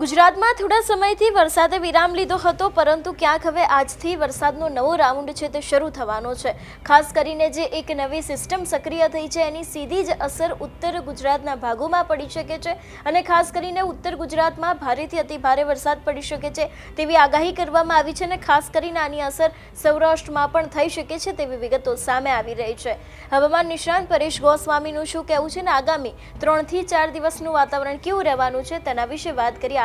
ગુજરાતમાં થોડા સમયથી વરસાદે વિરામ લીધો હતો, પરંતુ ક્યાંક હવે આજથી વરસાદનો નવો રાઉન્ડ છે તે શરૂ થવાનો છે. ખાસ કરીને જે એક નવી સિસ્ટમ સક્રિય થઈ છે, એની સીધી જ અસર ઉત્તર ગુજરાતના ભાગોમાં પડી શકે છે અને ખાસ કરીને ઉત્તર ગુજરાતમાં ભારેથી અતિ ભારે વરસાદ પડી શકે છે તેવી આગાહી કરવામાં આવી છે અને ખાસ કરીને આની અસર સૌરાષ્ટ્રમાં પણ થઈ શકે છે તેવી વિગતો સામે આવી રહી છે. હવામાન નિષ્ણાંત પરેશ ગોસ્વામીનું શું કહેવું છે ને આગામી ત્રણથી ચાર દિવસનું વાતાવરણ કેવું રહેવાનું છે તેના વિશે વાત કરી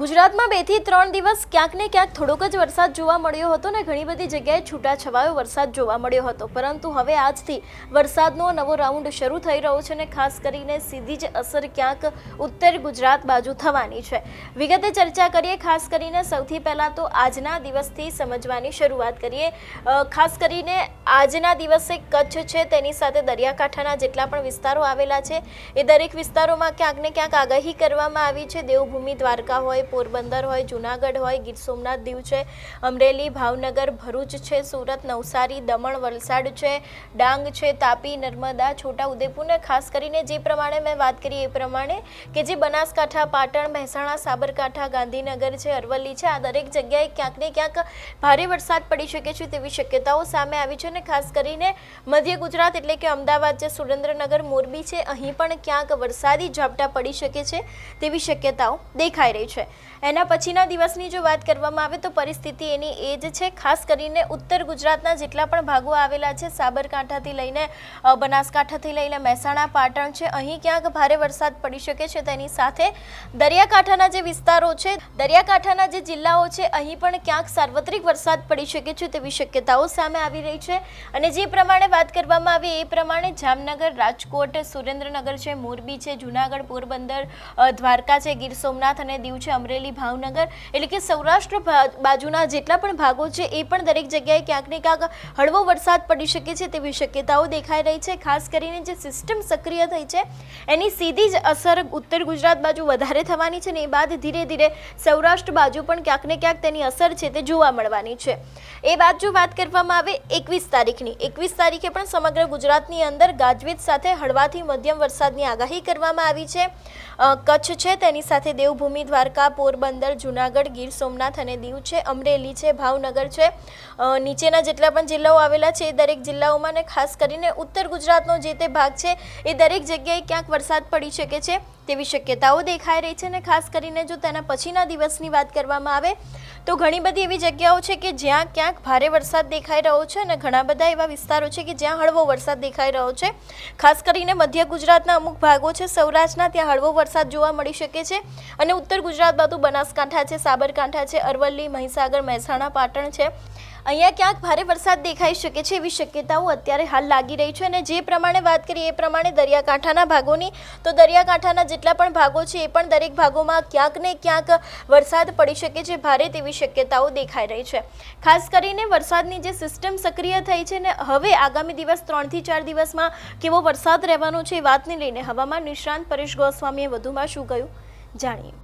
ગુજરાતમાં બેથી ત્રણ દિવસ ક્યાંક ને ક્યાંક થોડોક જ વરસાદ જોવા મળ્યો હતો ને ઘણી બધી જગ્યાએ છૂટાછવાયો વરસાદ જોવા મળ્યો હતો. પરંતુ હવે આજથી વરસાદનો નવો રાઉન્ડ શરૂ થઈ રહ્યો છે અને ખાસ કરીને સીધી જ અસર ક્યાંક ઉત્તર ગુજરાત બાજુ થવાની છે. વિગતે ચર્ચા કરીએ, ખાસ કરીને સૌથી પહેલાં તો આજના દિવસથી સમજવાની શરૂઆત કરીએ. ખાસ કરીને આજના દિવસે કચ્છ છે તેની સાથે દરિયાકાંઠાના જેટલા પણ વિસ્તારો આવેલા છે, એ દરેક વિસ્તારોમાં ક્યાંક ને ક્યાંક આગાહી કરવામાં આવી છે. દેવભૂમિ દ્વારકા હોય પોરબંદર હોય, જુનાગઢ હોય, ગીર સોમનાથ દીવ છે, અમરેલી, ભાવનગર, ભરૂચ છે, સુરત, નવસારી, દમણ, વલસાડ છે, ડાંગ છે, તાપી, નર્મદા છોટા ઉદેપુરને ખાસ કરીને જે પ્રમાણે મેં વાત કરી એ પ્રમાણે કે જે બનાસકાંઠા, પાટણ, મહેસાણા, સાબરકાંઠા, ગાંધીનગર છે, અરવલ્લી છે, આ દરેક જગ્યાએ ક્યાંક ને ક્યાંક ભારે વરસાદ પડી શકે છે તેવી શક્યતાઓ સામે આવી છે અને ખાસ કરીને મધ્ય ગુજરાત એટલે કે અમદાવાદ છે, સુરેન્દ્રનગર, મોરબી છે, અહીં પણ ક્યાંક વરસાદી ઝાપટા પડી શકે છે તેવી શક્યતાઓ દેખાઈ રહી છે. એના પછીના દિવસની જો વાત કરવામાં આવે તો પરિસ્થિતિ એની એ જ છે. ખાસ કરીને ઉત્તર ગુજરાતના જેટલા પણ ભાગો આવેલા છે, સાબરકાંઠાથી લઈને બનાસકાંઠાથી લઈને મહેસાણા, પાટણ છે, અહીં ક્યાંક ભારે વરસાદ પડી શકે છે. તેની સાથે દરિયાકાંઠાના જે વિસ્તારો છે, દરિયાકાંઠાના જે જિલ્લાઓ છે, અહીં પણ ક્યાંક સાર્વત્રિક વરસાદ પડી શકે છે તેવી શક્યતાઓ સામે આવી રહી છે. અને જે પ્રમાણે વાત કરવામાં આવી એ પ્રમાણે જામનગર, રાજકોટ, સુરેન્દ્રનગર છે, મોરબી છે, જુનાગઢ, પોરબંદર દ્વારકા છે, ગીર સોમનાથ અને દીવ છે. અમરેલી ભાવનગર એટલે કે સૌરાષ્ટ્ર બાજુના જેટલા પણ ભાગો છે, એ પણ દરેક જગ્યાએ ક્યાંક ને ક્યાંક હળવો વરસાદ પડી શકે છે તેવી શક્યતાઓ દેખાઈ રહી છે. ખાસ કરીને જે સિસ્ટમ સક્રિય થઈ છે, એની સીધી જ અસર ઉત્તર ગુજરાત બાજુ વધારે થવાની છે ને એ બાદ ધીરે ધીરે સૌરાષ્ટ્ર બાજુ પણ ક્યાંક ને ક્યાંક તેની અસર છે તે જોવા મળવાની છે. એ બાદ જો વાત કરવામાં આવે, એકવીસ તારીખની. એકવીસ તારીખે પણ સમગ્ર ગુજરાતની અંદર ગાજવીજ સાથે હળવાથી મધ્યમ વરસાદની આગાહી કરવામાં આવી છે. કચ્છ છે તેની સાથે દેવભૂમિ દ્વારકા પોરબંદર, જુનાગઢ, ગીર સોમનાથ અને દીવ છે, અમરેલી છે, ભાવનગર છે. નીચેના જેટલા પણ જિલ્લાઓ આવેલા છે, એ દરેક જિલ્લાઓમાં ને ખાસ કરીને ઉત્તર ગુજરાતનો જે તે ભાગ છે, એ દરેક જગ્યાએ ક્યાંક વરસાદ પડી શકે છે. તેવી શક્યતાઓ દેખાઈ રહી છે અને ખાસ કરીને જો તેના પછીના દિવસની વાત કરવામાં આવે, તો ઘણી બધી એવી જગ્યાઓ છે કે જ્યાં ક્યાંક ભારે વરસાદ દેખાઈ રહ્યો છે અને ઘણા બધા એવા વિસ્તારો છે કે જ્યાં હળવો વરસાદ દેખાઈ રહ્યો છે. ખાસ કરીને મધ્ય ગુજરાતના અમુક ભાગો છે, સૌરાષ્ટ્રના, ત્યાં હળવો વરસાદ જોવા મળી શકે છે અને ઉત્તર ગુજરાત બાજુ બનાસકાંઠા છે, સાબરકાંઠા છે, અરવલ્લી, મહીસાગર, મહેસાણા, પાટણ છે. અહીંયા ક્યાંક ભારે વરસાદ દેખાઈ શકે છે એવી શક્યતાઓ અત્યારે હાલ લાગી રહી છે અને જે પ્રમાણે વાત કરીએ એ પ્રમાણે દરિયાકાંઠાના ભાગોની, તો દરિયાકાંઠાના જેટલા પણ ભાગો છે એ પણ દરેક ભાગોમાં ક્યાંક ને ક્યાંક વરસાદ પડી શકે છે, ભારે તેવી શક્યતાઓ દેખાઈ રહી છે. ખાસ કરીને વરસાદની જે સિસ્ટમ સક્રિય થઈ છે ને હવે આગામી દિવસ ત્રણથી ચાર દિવસમાં કેવો વરસાદ રહેવાનો છે એ વાતને લઈને હવામાન નિષ્ણાંત પરેશ ગોસ્વામીએ વધુમાં શું કહ્યું, જાણીએ.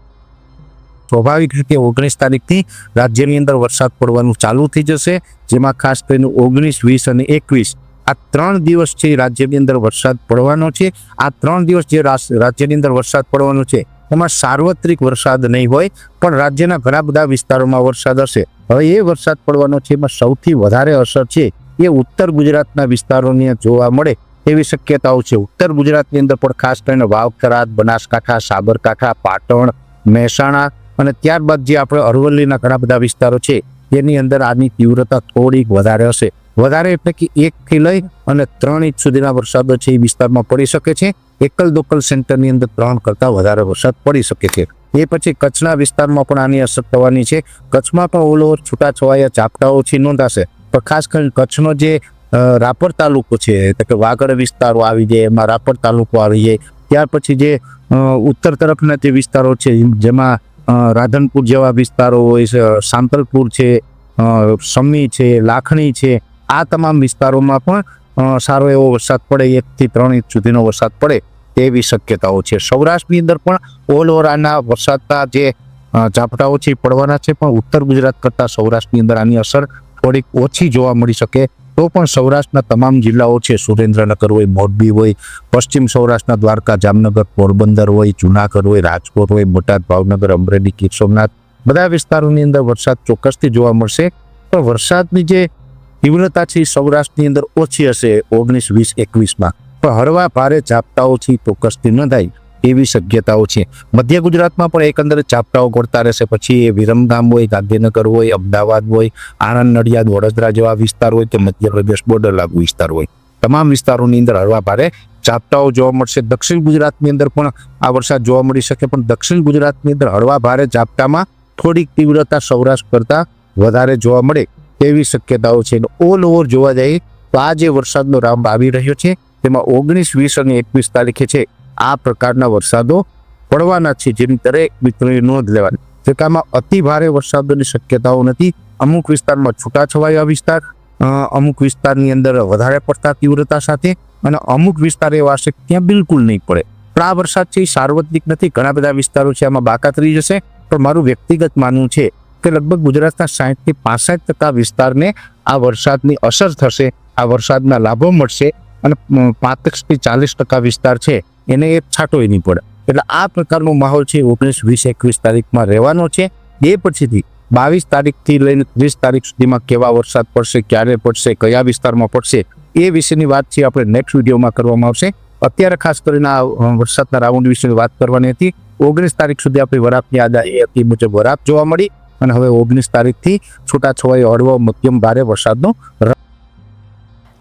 સ્વાભાવિક રીતે ઓગણીસ તારીખથી રાજ્યની અંદર વરસાદ પડવાનું ચાલુ થઈ જશે, જેમાં ખાસ કરીને ઓગણીસ, વીસ અને એકવીસ આ ત્રણ દિવસ છે રાજ્યની અંદર વરસાદ પડવાનો છે. આ ત્રણ દિવસ જે રાજ્યની અંદર વરસાદ પડવાનો છે, એમાં સાર્વત્રિક વરસાદ નહીં હોય, પણ રાજ્યના ઘણા બધા વિસ્તારોમાં વરસાદ હશે. હવે એ વરસાદ પડવાનો છે, એમાં સૌથી વધારે અસર છે એ ઉત્તર ગુજરાતના વિસ્તારોની જોવા મળે એવી શક્યતાઓ છે. ઉત્તર ગુજરાતની અંદર પણ ખાસ કરીને વાવ થરાદ બનાસકાંઠા, સાબરકાંઠા, પાટણ, મહેસાણા અને ત્યારબાદ જે આપણે અરવલ્લીના ઘણા બધા વિસ્તારો છે, એની અંદર આની તીવ્રતા થોડીક વધારે હશે. વધારે એટલે કે એકથી લઈ અને ત્રણ ઇંચ સુધીના વરસાદો છે એ વિસ્તારમાં પડી શકે છે. એકલ દોકલ સેન્ટરની અંદર ત્રણ કરતાં વધારે વરસાદ પડી શકે છે. એ પછી કચ્છના વિસ્તારમાં પણ આની અસર થવાની છે. કચ્છમાં પણ ઓલો છૂટાછવાયા ઝાપટાઓ ઓછી નોંધાશે. પણ ખાસ કરીને કચ્છનો જે રાપર તાલુકો છે, એટલે કે વાગડ વિસ્તારો આવી જાય, એમાં રાપર તાલુકો આવી જાય. ત્યાર પછી જે ઉત્તર તરફના જે વિસ્તારો છે, જેમાં રાધનપુર જેવા વિસ્તારો હોય છે, સાંતલપુર છે સમી છે, લાખણી છે, આ તમામ વિસ્તારોમાં પણ સારો એવો વરસાદ પડે, એકથી ત્રણ ઇંચ સુધીનો વરસાદ પડે તેવી શક્યતાઓ છે. સૌરાષ્ટ્રની અંદર પણ ઓલ ઓવર વરસાદના જે ઝાપટાઓ છે પડવાના છે, પણ ઉત્તર ગુજરાત કરતાં સૌરાષ્ટ્રની અંદર આની અસર થોડીક ઓછી જોવા મળી શકે તો પણ સૌરાષ્ટ્રના તમામ જિલ્લાઓ છે. સુરેન્દ્રનગર હોય, મોરબી હોય, પશ્ચિમ સૌરાષ્ટ્રના દ્વારકા, જામનગર, પોરબંદર હોય, જુનાગઢ હોય, રાજકોટ હોય, બોટાદ, ભાવનગર, અમરેલી, ગીર સોમનાથ, બધા વિસ્તારોની અંદર વરસાદ ચોક્કસથી જોવા મળશે. પણ વરસાદની જે તીવ્રતા છે સૌરાષ્ટ્રની અંદર ઓછી હશે ઓગણીસ વીસ એકવીસમાં. પણ હળવા ભારે ઝાપટાઓથી ચોક્કસથી ન થાય એવી શક્યતાઓ છે. મધ્ય ગુજરાતમાં પણ એકંદરે ચાપટાઓ પડતા રહેશે. પછી એ વિરમગામ હોય, ગાંધીનગર હોય, અમદાવાદ હોય, આણંદ, નડિયાદ, વડોદરા જેવા વિસ્તાર હોય કે મધ્યપ્રદેશ બોર્ડર લાગુ વિસ્તાર હોય. તમામ વિસ્તારોની અંદર હળવા ભારે ચાપટાઓ જોવા મળશે. દક્ષિણ ગુજરાતની અંદર પણ આ વરસાદ જોવા મળી શકે, પણ દક્ષિણ ગુજરાતની અંદર હળવા ભારે ઝાપટામાં થોડીક તીવ્રતા સૌરાષ્ટ્ર કરતાં વધારે જોવા મળે તેવી શક્યતાઓ છે. ઓલ ઓવર જોવા જઈએ તો આ જે વરસાદનો રાઉન્ડ આવી રહ્યો છે, તેમાં ઓગણીસ, વીસ અને એકવીસ તારીખે છે. આ પ્રકારના વરસાદો પડવાના છે. જેની દરેક મિત્રોએ નોંધ લેવાની. જેકામાં અતિ ભારે વરસાદોની શક્યતાઓ નથી. અમુક વિસ્તારમાં છૂટાછવાયા વિસ્તાર અમુક વિસ્તારની અંદર વધારે પડતા તીવ્રતા સાથે અને અમુક વિસ્તાર એવા હશે ત્યાં બિલકુલ નહીં પડે. પણ આ વરસાદ છે એ સાર્વત્રિક નથી. ઘણા બધા વિસ્તારો છે આમાં બાકાત રહી જશે. પણ મારું વ્યક્તિગત માનવું છે કે લગભગ ગુજરાતના સાહીઠથી પાસઠ ટકા વિસ્તારને આ વરસાદની અસર થશે, આ વરસાદના લાભો મળશે અને પાંત્રીસથી ચાલીસ ટકા વિસ્તાર છે. એને એ છાંટોય નહીં પડે એટલે આ પ્રકારનો માહોલ છે ઓગણીસ, વીસ, એકવીસ તારીખમાં રહેવાનો છે. એ પછીથી બાવીસ તારીખથી લઈને ત્રીસ તારીખ સુધીમાં કેવા વરસાદ પડશે, ક્યારે પડશે, કયા વિસ્તારમાં પડશે, એ વિશેની વાત છે આપણે નેક્સ્ટ વિડીયોમાં કરવામાં આવશે. અત્યારે ખાસ કરીને આ વરસાદના રાઉન્ડ વિશે વાત કરવાની હતી. ઓગણીસ તારીખ સુધી આપણી વરાપની આગાહી હતી મુજબ વરાપ જોવા મળી અને હવે ઓગણીસ તારીખથી છૂટાછવાઈ હળવો મધ્યમ ભારે વરસાદનો